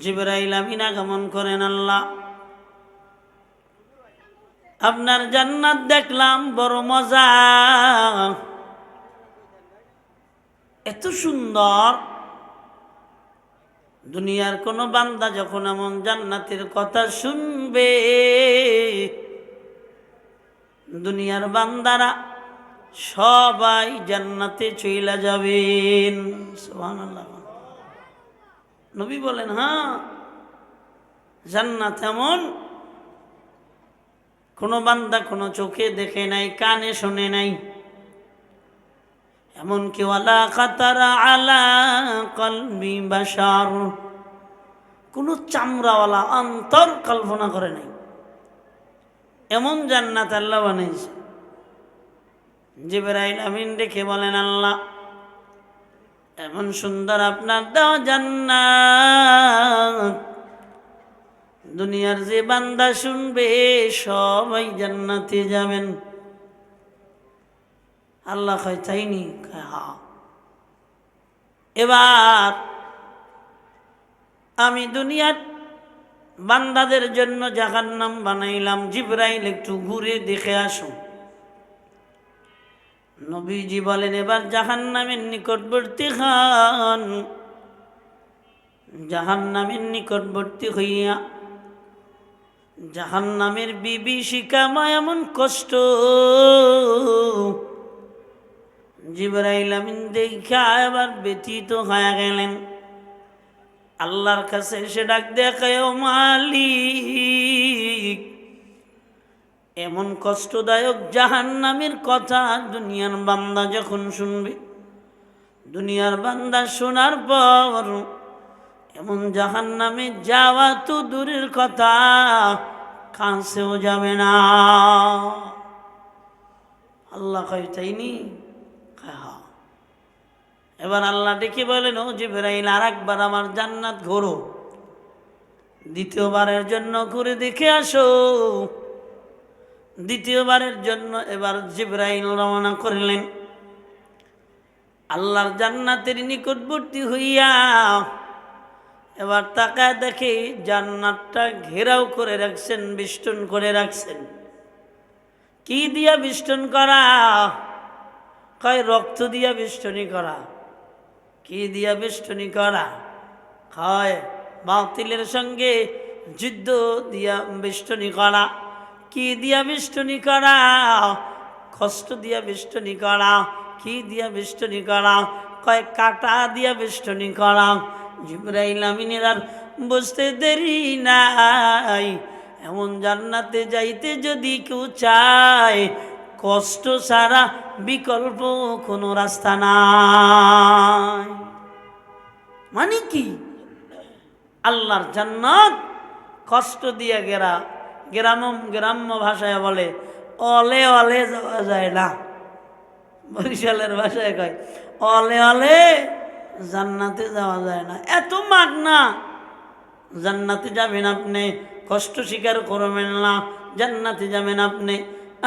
জিবরাইল আমিন আগমন করেন আল্লাহ। আপনার জান্নাত দেখলাম, বড় মজা। এত সুন্দর। দুনিয়ার কোনো বান্দা যখন এমন জান্নাতের কথা শুনবে, দুনিয়ার বান্দারা সবাই জান্নাতে চইলা যাবেন। সুবহানাল্লাহ। নবী বলেন হ্যাঁ জান্নাত এমন, কোনো বান্দা কোনো চোখে দেখে নাই, কানে শোনে নাই। এমন কি ওয়ালা খাতারা আলা কলবি বাসার কোনো চামড়াওয়ালা অন্তর কল্পনা করে নাই। এমন জান্নাত আল্লাহ বানিয়েছে। জিবরাইল আমিন দেখে বলেন, আল্লাহ এমন সুন্দর আপনার দেওয়া জান্নাত। দুনিয়ার যে বান্দা শুনবে, সবাই জান্নাতে যাবেন। আল্লাহ কয় চাইনি হা। এবার আমি দুনিয়ার বান্দাদের জন্য জাহান্নাম বানাইলাম। জিব্রাইল একটু ঘুরে দেখে আসুন। নবীজি বলেন, এবার জাহান্নামের নিকটবর্তী খান জাহান্নামের নিকটবর্তী হইয়া জাহান নামের জাহান্নামের বিভীষিকামা এমন কষ্ট। জিবরাইল আমিন দেখা এবার ব্যতীত হয়ে গেলেন। আল্লাহর কাছে এসে ডাক দেখায় মালিক এমন কষ্টদায়ক জাহান্নামের কথা দুনিয়ার বান্দা যখন শুনবে, দুনিয়ার বান্দা শোনার পর এমন জাহান্নামে যাওয়া তো দূরের কথা, কাছেও যাবে না। আল্লাহ কয় তাইনি কয় হ্যাঁ। এবার আল্লাহ ডেকে বলেন, ও যে বেড়াইল আর একবার আমার জান্নাত ঘোরো। দ্বিতীয়বারের জন্য ঘুরে দেখে আসো। দ্বিতীয়বারের জন্য এবার জিব্রাইল রওনা করলেন। আল্লাহর জান্নাতের নিকটবর্তী হইয়া এবার তাকায় দেখে জান্নাতটা ঘেরাও করে রাখছেন, বিষ্টন করে রাখছেন। কি দিয়া বিষ্টন করা? কয়, রক্ত দিয়া বিষ্টনী করা। কি দিয়া বেষ্টনী করা? হয় বাতিলের সঙ্গে যুদ্ধ দিয়া বেষ্টনী করা। কি দিয়া বেষ্টনী করা? কষ্ট দিয়া বেষ্টনী করা। কি দিয়া বেষ্টনী করা? কয় কাটা দিয়া বেষ্টনী করা। জিব্রাইল আমিনের আর বুঝতে দেরি নাই। এমন জান্নাতে যাইতে যদি কেউ চায়, কষ্ট ছাড়া বিকল্প কোনো রাস্তা নাই। মানে কি? আল্লাহর জান্নাত কষ্ট দিয়ে গেরা গ্রাম গ্রাম্য ভাষায় বলে, অলে অলে যাওয়া যায় না। বরিশালের ভাষায় কয়, অলে অলে জান্নাতে যাওয়া যায় না। এত মাগ না জান্নাতে যাবেন আপনি, কষ্ট স্বীকার করবেন না, জান্নাতে যাবেন আপনি।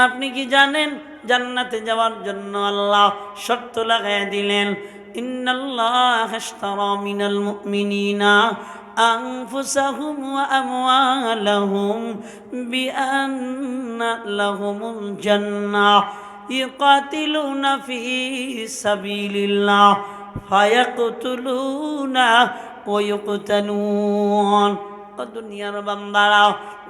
আপনি কি জানেন, জান্নাতে যাওয়ার জন্য আল্লাহ শর্ত লাগাই দিলেন, ইন্নাল্লাহ মিনাল أنفسهم وأموالهم بأن لهم الجنة يقاتلون في سبيل الله فيقتلون ويقتلون ও দুনিয়ার বান্দারা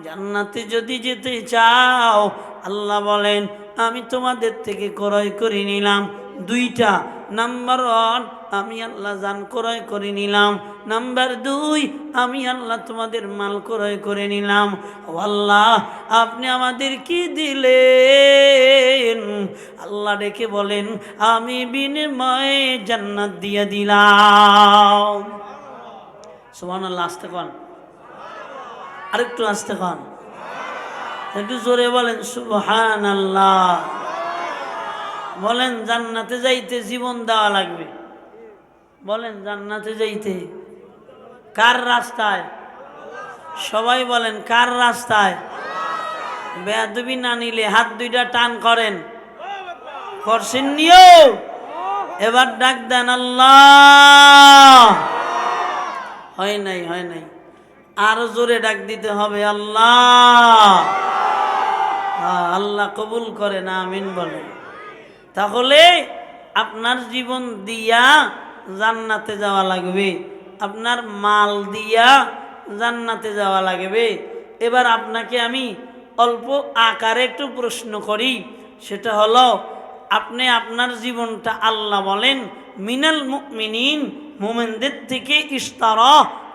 জান্নাতে যদি যেতে চাও আল্লাহ বলেন আমি তোমাদের থেকে ক্রয় করে নিলাম দুইটা নাম্বার ওয়ান, আমি আল্লাহ জান ক্রয় করে নিলাম। নাম্বার দুই, আমি আল্লাহ তোমাদের মাল ক্রয় করে নিলাম। ও আল্লাহ, আপনি আমাদের কি দিলেন? আল্লাহ ডেকে বলেন, আমি বিনিময়ে জান্নাত দিয়ে দিলাম। সোমান আল্লাহ আসতে কন। আরেকটু আসতে কন। একটু জোরে বলেন সুবহান আল্লাহ বলেন জান্নাতে যাইতে জীবন দেওয়া লাগবে। বলেন জান্নাতে যাইতে। কার রাস্তায়? সবাই বলেন কার রাস্তায়? বেয়াদবি না নিলে হাত দুইটা টান করেন। করছেন নিও এবার ডাক দেন আল্লাহ! হয় নাই হয় নাই। আর জোরে ডাক দিতে হবে আল্লাহ! হ্যাঁ, আল্লাহ কবুল করে না আমিন বলে তাহলে আপনার জীবন দিয়া জান্নাতে যাওয়া লাগবে। আপনার মাল দিয়া জান্নাতে যাওয়া লাগবে। এবার আপনাকে আমি অল্প আকারে একটু প্রশ্ন করি। সেটা হলো, আপনি আপনার জীবনটা আল্লাহ বলেন, মিনাল মুমিনিন, মোমেনদের থেকে ইস্তার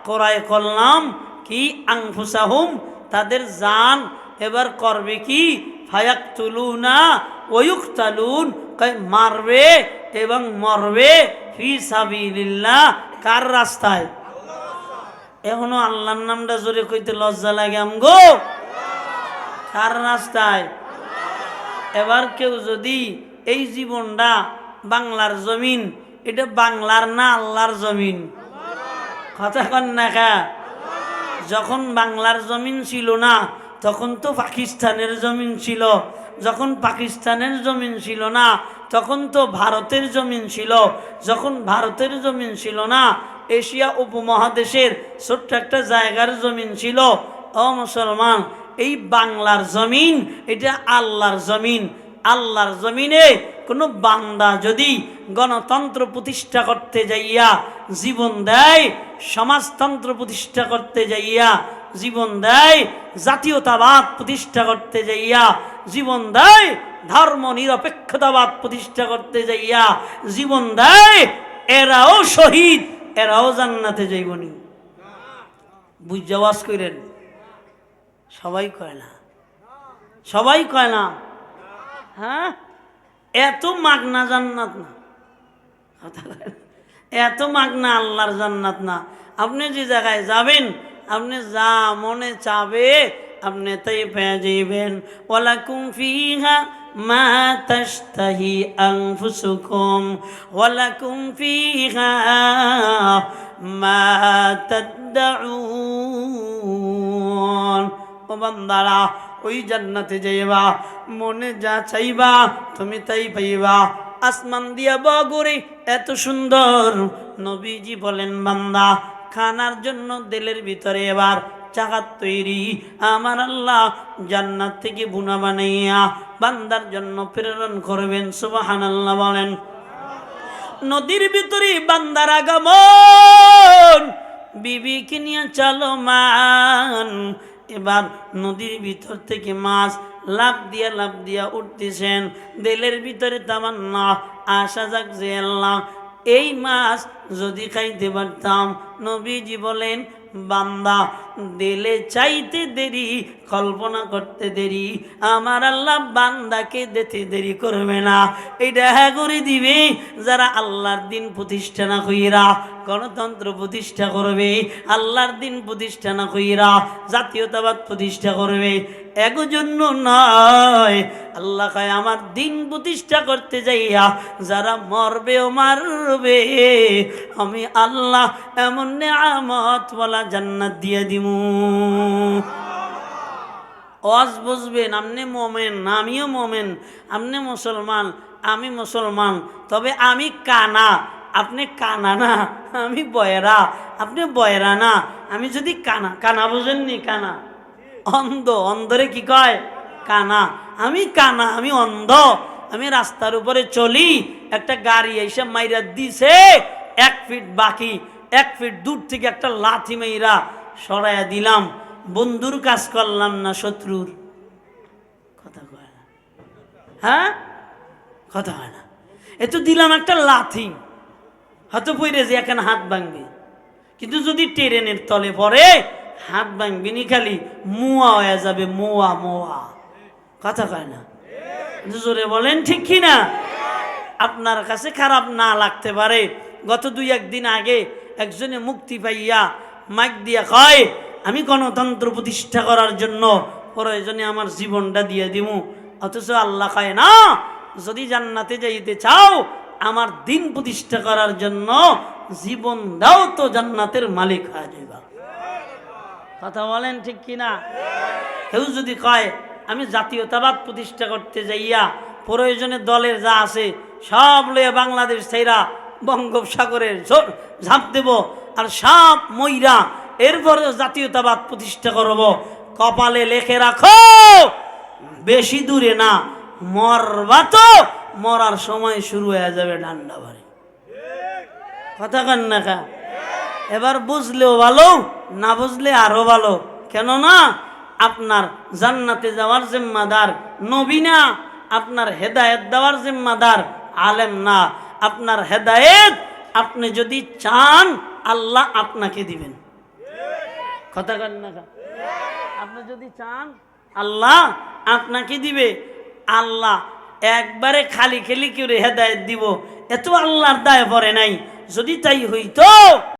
করায় করলাম, কি আংফুসাহুম তাদের জান এবার করবে কি? ফায়াক তুলুনা ওয়ুক তালুন মারবে এবং মরবে ফি সাবিলিল্লাহ। কার রাস্তায়? এখনও আল্লাহর নামটা জোরে কইতে লজ্জা লাগে আমগো। কার রাস্তায়? এবার কেউ যদি এই জীবনটা বাংলার জমিন, এটা বাংলার না আল্লাহর জমিন। কথা কন না যখন বাংলার জমিন ছিল না, তখন তো পাকিস্তানের জমিন ছিল। যখন পাকিস্তানের জমিন ছিল না, তখন তো ভারতের জমিন ছিল। যখন ভারতের জমিন ছিল না, এশিয়া উপমহাদেশের ছোট্ট একটা জায়গার জমিন ছিল। অ মুসলমান, এই বাংলার জমিন, এটা আল্লাহর জমিন। আল্লাহর জমিনে কোনো বান্দা যদি গণতন্ত্র প্রতিষ্ঠা করতে যাইয়া জীবন দেয়, সমাজতন্ত্র প্রতিষ্ঠা করতে যাইয়া জীবন দেয়, জাতীয়তাবাদ প্রতিষ্ঠা করতে যাইয়া জীবন দেয়, ধর্ম নিরপেক্ষতাবাদ প্রতিষ্ঠা করতে যাইয়া জীবন দেয়, এরাও শহীদ, এরাও জান্নাতে যাইবনি। বুঝাওয়াজ করেন সবাই কয় না। সবাই কয় না? হ্যাঁ? এত মাগনা জান্নাত না। এত মাগনা আল্লাহর জান্নাত না। আপনি যে জায়গায় যাবেন, আপনি যা মনে চাবে আপনি তাই পেয়ে যাইবেন ওয়ালাকুম ফিহা মা তাশতাহি আনফুসুকুম। ওয়ালাকুম ফিহা মা তাদউন। ও বান্দারা, ওই জান্নাতে যাইবা, মনে যা চাইবা, তুমি তাই পাইবা। আসমান দিয়া বগরে এত সুন্দর। নবীজি বলেন, বান্দা, খানার জন্য দিলের ভিতরে এবার চাকাত তৈরি। আমার আল্লাহ জান্নাত থেকে বুনা বানাইয়া বান্দার জন্য প্রেরণ করবেন সুবাহান আল্লাহ বলেন। নদীর ভিতরে বান্দার আগমন, বিবিকে নিয়ে চলো মান এবার নদীর ভিতর থেকে মাছ লাভ দিয়া লাভ দিয়া উঠতেছেন। দেলের ভিতরে তামান্না আসা যাক যে আল্লাহ এই মাছ যদি খাইতে পারতাম, নবীজি বলেন বান্দা, দিলে চাইতে দেরি, কল্পনা করতে দেরি, আমার আল্লাহ বান্দাকে দিতে দেরি করবে না। এটা হ্যাঁ করে দিবে, যারা আল্লাহর দিন প্রতিষ্ঠা না কইরা গণতন্ত্র প্রতিষ্ঠা করবে, আল্লাহর দিন প্রতিষ্ঠা না কইরা জাতীয়তাবাদ প্রতিষ্ঠা করবে। এক জন্য নয়। আল্লাহ আমার দিন প্রতিষ্ঠা করতে যাইয়া যারা মরবে ও মারবে, আমি আল্লাহ এমন নেয়ামত বলা জান্নাত দিয়ে দিমু। ওয়াজ বুঝবেন আপনি মোমেন, আমিও মোমেন আপনি মুসলমান, আমি মুসলমান। তবে আমি কানা, আপনি কানা না, আমি বয়রা, আপনি বয়রা না। আমি যদি কানা কানা বুঝেননি, কানা। অন্ধ, অন্ধরে কি কয়? কানা। আমি কানা, আমি অন্ধ। আমি রাস্তার উপরে চলি, একটা গাড়ি এসে মাইরা দিছে, এক ফিট বাকি, এক ফিট দূর থেকে একটা লাথি মাইরা সরাইয়া দিলাম। বন্ধুর কাজ করলাম না শত্রুর। কথা কয় না। হ্যাঁ? কথা হয় না। এ তো দিলাম একটা লাথি হয়তো পইরে যে এখানে হাত ভাঙবে। কিন্তু যদি ট্রেনের তলে পড়ে হাত ভাঙবি নি খালি, মুয়া হয়ে যাবে, মোয়া মোয়া। কথা কয় না? জোরে বলেন, ঠিক কি না? আপনার কাছে খারাপ না লাগতে পারে। গত দুই একদিন আগে একজনে মুক্তি পাইয়া মাইক দিয়া কয়, আমি গণতন্ত্র প্রতিষ্ঠা করার জন্য প্রয়োজনে আমার জীবনটা দিয়ে দিমু। অথচ আল্লাহ কয়, না, যদি জান্নাতে যাইতে চাও, আমার দিন প্রতিষ্ঠা করার জন্য জীবন দাও তো জান্নাতের মালিক হয়ে। কথা বলেন ঠিক কিনা? কেউ যদি কয়, আমি জাতীয়তাবাদ প্রতিষ্ঠা করতে যাইয়া প্রয়োজনে দলের যা আছে সব লইয়া বাংলাদেশ সেইরা বঙ্গোপসাগরের ঝাঁপ দেব আর সব ময়রা এরপরে জাতীয়তাবাদ প্রতিষ্ঠা করব। কপালে লেখে রাখো, বেশি দূরে না, মরবা তো, মরার সময় শুরু হয়ে যাবে ডান্ডা বাড়ি। কথা কান কা? এবার বুঝলেও ভালো, না বুঝলে আরও ভালো। কেননা আপনার জান্নাতে যাওয়ার জিম্মাদার নবী না, আপনার হেদায়েত দেওয়ার জিম্মাদার আলেম না। আপনার হেদায়েত আপনি যদি চান, আল্লাহ আপনাকে দিবেন। কথা কান না আপনি যদি চান, আল্লাহ আপনাকে দিবে। আল্লাহ একবারে খালি খেলি করে হেদায়েত দিব। এত আল্লাহর দায় পড়ে নাই। যদি তাই হইতো